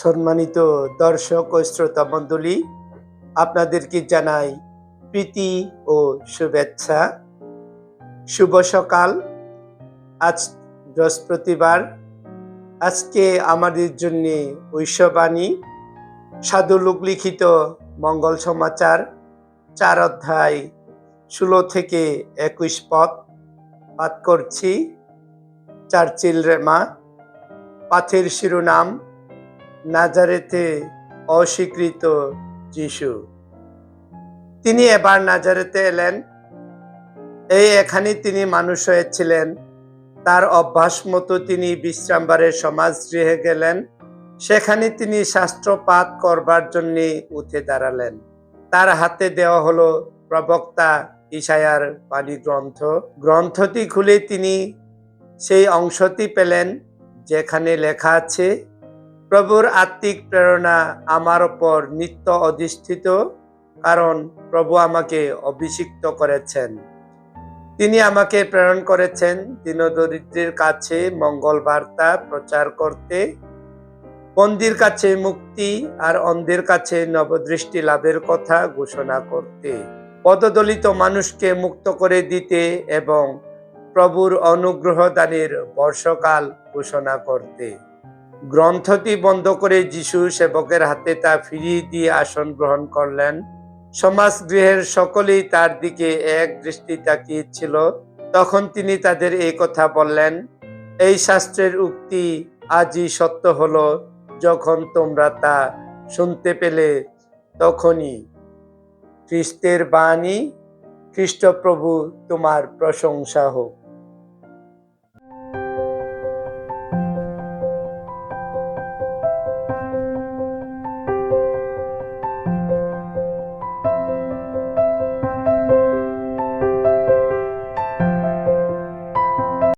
সম্মানিত দর্শক ও শ্রোতা মণ্ডলী, আপনাদেরকে জানাই প্রীতি ও শুভেচ্ছা। শুভ সকাল। আজ বৃহস্পতিবার। আজকে আমাদের জন্য ঐশ্ববাণী সাধুলোক লিখিত মঙ্গল সমাচার, চার অধ্যায় ষোলো থেকে একুশ পদ পাঠ করছি। চার্চিল রেমা পাথের শিরোনাম নাজারেতে অস্বীকৃত যিশু। তিনি এবার নাজারেতে এলেন। এই এখানে তিনি মানুষ হয়েছিলেন। তার অভ্যাস মতো তিনি বিশ্রামবারের সমাজ গৃহে গেলেন। সেখানে তিনি শাস্ত্রপাত করবার জন্য উঠে দাঁড়ালেন। তার হাতে দেওয়া হলো প্রবক্তা ইসায়ার বাণী গ্রন্থ। গ্রন্থটি খুলে তিনি সেই অংশটি পেলেন, যেখানে লেখা আছে প্রভুর আত্মিক প্রেরণা আমার ওপর নিত্য অধিষ্ঠিত, কারণ প্রভু আমাকে অভিষিক্ত করেছেন। তিনি আমাকে প্রেরণ করেছেন দীনদরিদ্রের কাছে মঙ্গল বার্তা প্রচার করতে, বন্দির কাছে মুক্তি আর অন্ধের কাছে নবদৃষ্টি লাভের কথা ঘোষণা করতে। পদদলিত মানুষকে মুক্ত করে দিতে এবং প্রভুর অনুগ্রহ দানের বর্ষকাল ঘোষণা করতে। গ্রন্থটি বন্ধ করে যিশু সেবকের হাতে তা ফিরিয়ে দিয়ে আসন গ্রহণ করলেন। সমাজ গৃহের সকলেই তার দিকে এক দৃষ্টি তাকিয়েছিল। তখন তিনি তাদের এই কথা বললেন, এই শাস্ত্রের উক্তি আজই সত্য হলো, যখন তোমরা তা শুনতে পেলে তখনই। খ্রিস্টের বাণী, খ্রিস্টপ্রভু তোমার প্রশংসা হোক।